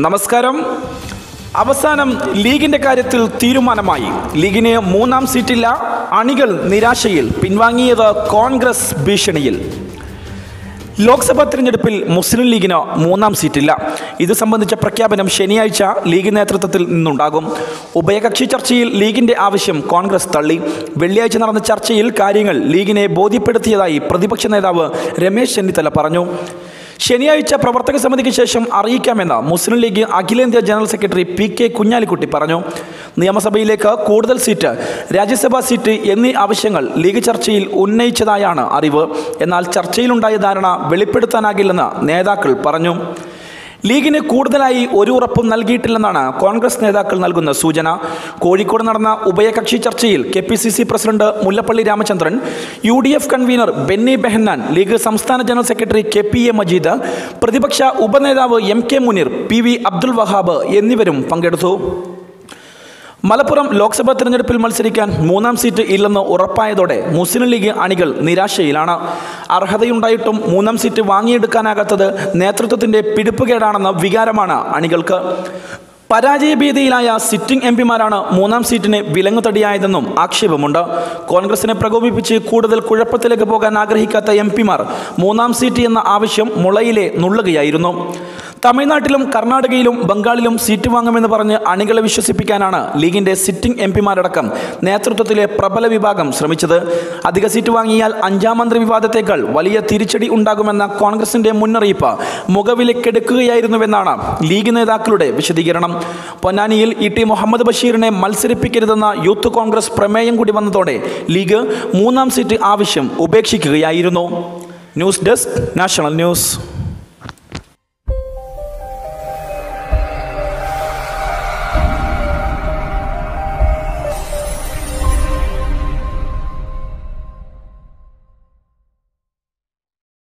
നമസ്കാരം. അവസാനം ലീഗിന്റെ കാര്യത്തിൽ തീരുമാനമായി. ലീഗിന് മൂന്നാം സീറ്റില്ല. അണികൾ നിരാശയിൽ പിൻവാങ്ങിയത് കോൺഗ്രസ് ഭീഷണിയിൽ. ലോക്സഭാ തിരഞ്ഞെടുപ്പിൽ മുസ്ലിം ലീഗിന് മൂന്നാം സീറ്റില്ല. ഇത് സംബന്ധിച്ച പ്രഖ്യാപനം ശനിയാഴ്ച ലീഗ് നേതൃത്വത്തിൽ നിന്നുണ്ടാകും. ഉഭയകക്ഷി ചർച്ചയിൽ ലീഗിന്റെ ആവശ്യം കോൺഗ്രസ് തള്ളി. വെള്ളിയാഴ്ച നടന്ന ചർച്ചയിൽ കാര്യങ്ങൾ ലീഗിനെ ബോധ്യപ്പെടുത്തിയതായി പ്രതിപക്ഷ നേതാവ് രമേശ് ചെന്നിത്തല പറഞ്ഞു. ശനിയാഴ്ച പ്രവർത്തക സമിതിക്ക് ശേഷം അറിയിക്കാമെന്ന് മുസ്ലിം ലീഗ് അഖിലേന്ത്യാ general secretary P K Kunhalikutty പറഞ്ഞു. നിയമസഭയിലേക്ക് കൂടുതൽ സീറ്റ് രാജ്യസഭാ സീറ്റ് എന്നീ ആവശ്യങ്ങൾ ലീഗ് ചർച്ചയിൽ ഉന്നയിച്ചതായാണ് അറിവ്. എന്നാൽ ചർച്ചയിലുണ്ടായ ധാരണ വെളിപ്പെടുത്താനാകില്ലെന്ന് നേതാക്കൾ പറഞ്ഞു. ലീഗിന് കൂടുതലായി ഒരു ഉറപ്പും നൽകിയിട്ടില്ലെന്നാണ് കോൺഗ്രസ് നേതാക്കൾ നൽകുന്ന സൂചന. കോഴിക്കോട് നടന്ന ഉഭയകക്ഷി ചർച്ചയിൽ K P C C president Mullappally Ramachandran U D F convener Benny Behanan League സംസ്ഥാന general secretary K P A Majeed പ്രതിപക്ഷ ഉപനേതാവ് M K Muneer P V Abdul Wahab എന്നിവരും പങ്കെടുത്തു. മലപ്പുറം ലോക്സഭാ തെരഞ്ഞെടുപ്പിൽ മത്സരിക്കാൻ മൂന്നാം സീറ്റ് ഇല്ലെന്ന് ഉറപ്പായതോടെ മുസ്ലിം ലീഗ് അണികൾ നിരാശയിലാണ്. അർഹതയുണ്ടായിട്ടും മൂന്നാം സീറ്റ് വാങ്ങിയെടുക്കാനാകാത്തത് നേതൃത്വത്തിന്റെ പിടിപ്പുകേടാണെന്ന വികാരമാണ് അണികൾക്ക്. പരാജയഭീതിയിലായ സിറ്റിംഗ് എം പിമാരാണ് മൂന്നാം സീറ്റിന് വിലങ്ങുതടിയായതെന്നും ആക്ഷേപമുണ്ട്. കോൺഗ്രസിനെ പ്രകോപിപ്പിച്ച് കൂടുതൽ കുഴപ്പത്തിലേക്ക് പോകാൻ ആഗ്രഹിക്കാത്ത എം പിമാർ മൂന്നാം സീറ്റ് എന്ന ആവശ്യം മുളയിലെ നുള്ളുകയായിരുന്നു. തമിഴ്നാട്ടിലും കർണാടകയിലും ബംഗാളിലും സീറ്റ് വാങ്ങുമെന്ന് പറഞ്ഞ് അണികളെ വിശ്വസിപ്പിക്കാനാണ് ലീഗിന്റെ സിറ്റിംഗ് എം പിമാരടക്കം നേതൃത്വത്തിലെ പ്രബല വിഭാഗം ശ്രമിച്ചത്. അധിക സീറ്റ് വാങ്ങിയാൽ അഞ്ചാം മന്ത്രി വിവാദത്തേക്കാൾ വലിയ തിരിച്ചടി ഉണ്ടാകുമെന്ന കോൺഗ്രസിന്റെ മുന്നറിയിപ്പ് മുഖവിലക്കെടുക്കുകയായിരുന്നുവെന്നാണ് ലീഗ് നേതാക്കളുടെ വിശദീകരണം. പൊന്നാനിയിൽ ഇ ടി മുഹമ്മദ് ബഷീറിനെ മത്സരിപ്പിക്കരുതെന്ന യൂത്ത് കോൺഗ്രസ് പ്രമേയം കൂടി വന്നതോടെ ലീഗ് മൂന്നാം സീറ്റ് ആവശ്യം ഉപേക്ഷിക്കുകയായിരുന്നു. News desk national news.